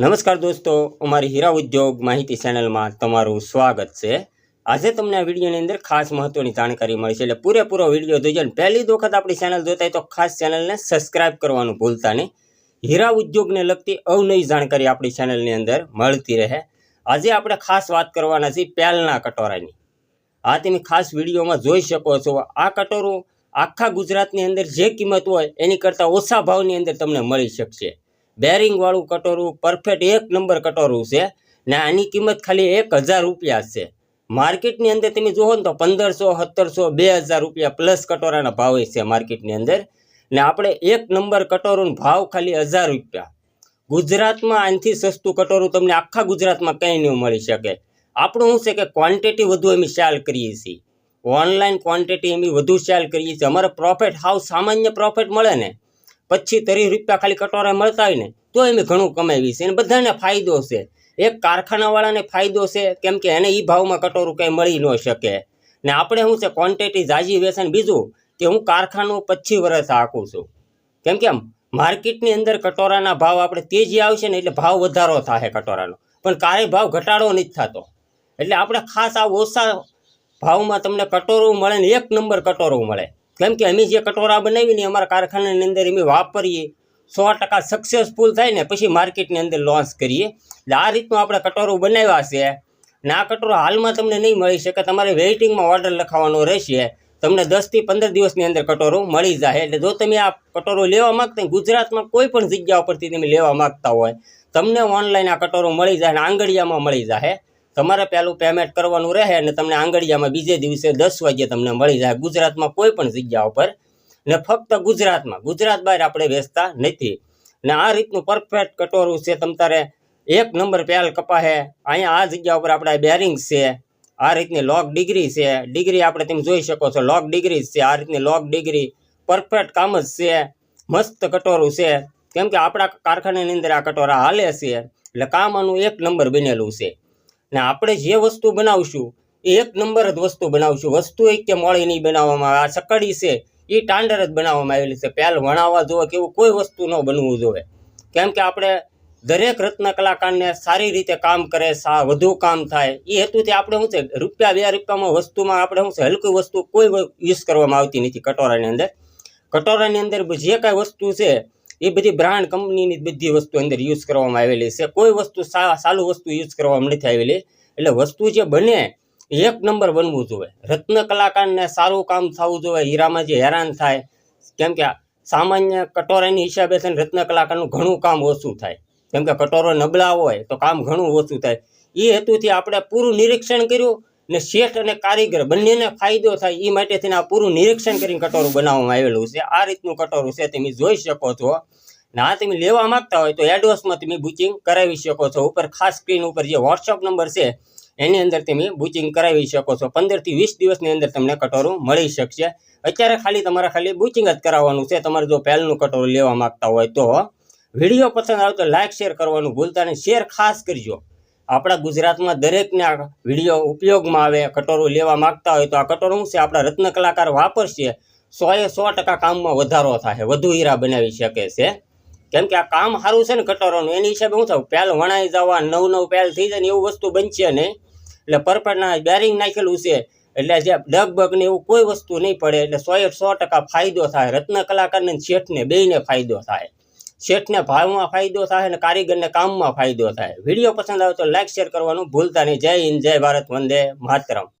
નમસ્કાર દોસ્તો, અમારી હીરા ઉદ્યોગ માહિતી ચેનલમાં તમારું સ્વાગત છે. આજે તમને આ વિડીયોની અંદર ખાસ મહત્વની જાણકારી મળી છે એટલે પૂરેપૂરો વીડિયો જોઈજો અને પહેલી જ વખત આપણી ચેનલ જોતા હોય તો ખાસ ચેનલને સબસ્ક્રાઇબ કરવાનું ભૂલતા નહીં. હીરા ઉદ્યોગને લગતી અવનવી જાણકારી આપણી ચેનલની અંદર મળતી રહે. આજે આપણે ખાસ વાત કરવાના છીએ પેલના કટોરાની. આ તમે ખાસ વિડીયોમાં જોઈ શકો છો. આ કટોરું આખા ગુજરાતની અંદર જે કિંમત હોય એની કરતાં ઓછા ભાવની અંદર તમને મળી શકશે. બેરિંગ વાળું કટોરું પરફેક્ટ એક નંબર કટોરું છે ને આની કિંમત ખાલી એક હજાર રૂપિયા છે. માર્કેટની અંદર તમે જુઓ ને તો પંદરસો, સત્તરસો, બે હજાર રૂપિયા પ્લસ કટોરાના ભાવ છે માર્કેટની અંદર. ને આપણે એક નંબર કટોરોનો ભાવ ખાલી હજાર રૂપિયા. ગુજરાતમાં આનાથી સસ્તું કટોરું તમને આખા ગુજરાતમાં કંઈ નહીં મળી શકે. આપણું શું છે કે ક્વોન્ટિટી વધુ અમે સેલ કરીએ છીએ. ઓનલાઈન ક્વોન્ટિટી અમે વધુ સેલ કરીએ છીએ. અમારે પ્રોફિટ હાવ સામાન્ય પ્રોફિટ મળે ને. પચીસ ત્રીસ રૂપિયા ખાલી કટોરા મળતા હોય ને તો એમ ઘણું કમાવી છે અને બધાને ફાયદો છે. એક કારખાનાવાળાને ફાયદો છે, કેમ કે એને એ ભાવમાં કટોરું કંઈ મળી ન શકે. ને આપણે શું છે ક્વોન્ટિટી જાજી વેસન બીજું, કે હું કારખાનું પચીસ વર્ષ આખું છું. કેમ કે માર્કેટની અંદર કટોરાના ભાવ આપણે તેજી આવશે ને એટલે ભાવ વધારો થાય કટોરાનો. પણ કાંઈ ભાવ ઘટાડો નથી થતો. એટલે આપણે ખાસ આ ઓછા ભાવમાં તમને કટોરું મળે ને એક નંબર કટોરું મળે. કેમ કે અમે જે કટોરા બનાવીને અમારા કારખાનાની અંદર અમે વાપરીએ. સો ટકા સક્સેસફુલ થાય ને પછી માર્કેટની અંદર લોન્ચ કરીએ. એટલે આ રીતનું આપણે કટોરો બનાવ્યા છે. ને આ કટોરો હાલમાં તમને નહીં મળી શકે. તમારે વેઇટિંગમાં ઓર્ડર લખાવવાનો રહેશે. તમને દસથી પંદર દિવસની અંદર કટોરો મળી જાય. એટલે જો તમે આ કટોરો લેવા માગતા ગુજરાતમાં કોઈ પણ જગ્યા ઉપરથી તમે લેવા માગતા હોય, તમને ઓનલાઈન આ કટોરો મળી જાય અને આંગળીયામાં મળી જાય. તમારે પહેલું પેમેન્ટ કરવાનું રહે અને તમને આંગળીયામાં બીજે દિવસે દસ વાગ્યે તમને મળી જાય. ગુજરાતમાં કોઈ પણ જગ્યા ઉપર ને ફક્ત ગુજરાતમાં. ગુજરાત બહાર આપણે વેચતા નથી. ને આ રીતનું પરફેક્ટ કટોરું છે તમ તારે એક નંબર પેલ કપાહે. અહીંયા આ જગ્યા ઉપર આપણા બેરિંગ છે. આ રીતની લોક ડિગ્રી છે. ડિગ્રી આપણે તમે જોઈ શકો છો. લોક ડિગ્રી છે. આ રીતની લોક ડિગ્રી પરફેક્ટ કામ જ છે. મસ્ત કટોરું છે. કેમ કે આપણા કારખાનાની અંદર આ કટોરા હાલે છે. એટલે કામ આનું એક નંબર બનેલું છે. ને આપણે જે વસ્તુ બનાવશું, એ એક નંબર જ વસ્તુ બનાવશું. વસ્તુ એક કે મોડી નહીં બનાવવામાં આવે. આ સકડી છે, એ ટાંડર જ બનાવવામાં આવેલી છે. પહેલ વણાવવા જોવે કે એવું કોઈ વસ્તુ ન બનવું જોઈએ કેમ કે આપણે દરેક રત્ન કલાકારને સારી રીતે કામ કરે, સા વધુ કામ થાય, એ હેતુથી આપણે શું છે, રૂપિયા બે રૂપિયામાં વસ્તુમાં આપણે શું છે, હલકી વસ્તુ કોઈ યુઝ કરવામાં આવતી નથી કટોરાની અંદર. કટોરાની અંદર જે કાંઈ વસ્તુ છે એ બધી બ્રાન્ડ કંપનીની બધી વસ્તુ અંદર યુઝ કરવામાં આવેલી છે. કોઈ વસ્તુ સારું વસ્તુ યુઝ કરવામાં નથી આવેલી. એટલે વસ્તુ જે બને એક નંબર બનવું જોઈએ. રત્ન કલાકારને સારું કામ થવું જોઈએ, હીરામાં જે હેરાન થાય. કેમ કે સામાન્ય કટોરાની હિસાબે છે ને રત્ન કલાકારનું ઘણું કામ ઓછું થાય. કેમ કે કટોરો નબળા હોય તો કામ ઘણું ઓછું થાય. એ હેતુથી આપણે પૂરું નિરીક્ષણ કર્યું. ને શેઠ અને કારીગર બંનેને ફાયદો થાય એ માટે થઈને આ પૂરું નિરીક્ષણ કરીને કટોરું બનાવવામાં આવેલું છે. આ રીતનું કટોરું છે તમે જોઈ શકો છો. ને તમે લેવા માંગતા હોય તો એડવાન્સમાં તમે બુકિંગ કરાવી શકો છો. ઉપર ખાસ સ્ક્રીન ઉપર જે વોટ્સઅપ નંબર છે, એની અંદર તમે બુકિંગ કરાવી શકો છો. પંદરથી વીસ દિવસની અંદર તમને કટોરું મળી શકશે. અત્યારે ખાલી તમારે ખાલી બુકિંગ જ કરાવવાનું છે. તમારે જો પહેલનું કટોરું લેવા માંગતા હોય તો. વીડિયો પસંદ આવે તો લાઇક શેર કરવાનું ભૂલતા નહીં. શેર ખાસ કરજો. આપણા ગુજરાતમાં દરેકને આ વીડિયો ઉપયોગમાં આવે, કટોરું લેવા માંગતા હોય તો આ કટોરું છે? આપણા રત્ન કલાકાર વાપરશે. સોએ સો ટકા કામમાં વધારો થાય, વધુ હીરા બનાવી શકે છે. કેમ કે આ કામ સારું છે ને કટોરોનું? એની હિસાબે શું થયું પહેલ વણાઈ જવા નવ નવ પહેલ થઈ જાય ને એવું વસ્તુ બનશે નહીં. એટલે પરપડના બેરિંગ નાખેલું છે. એટલે જે ડગબગ એવું કોઈ વસ્તુ નહીં પડે. એટલે સોએ સો ટકા ફાયદો થાય. રત્ન કલાકારને શેઠને બેયને ફાયદો થાય. શેઠને ભાવમાં ફાયદો થાય અને કારીગરને કામમાં ફાયદો થાય. વીડિયો પસંદ આવે તો લાઈક શેર કરવાનું ભૂલતા નહીં. જય હિન્દ, જય ભારત, વંદે માતરમ.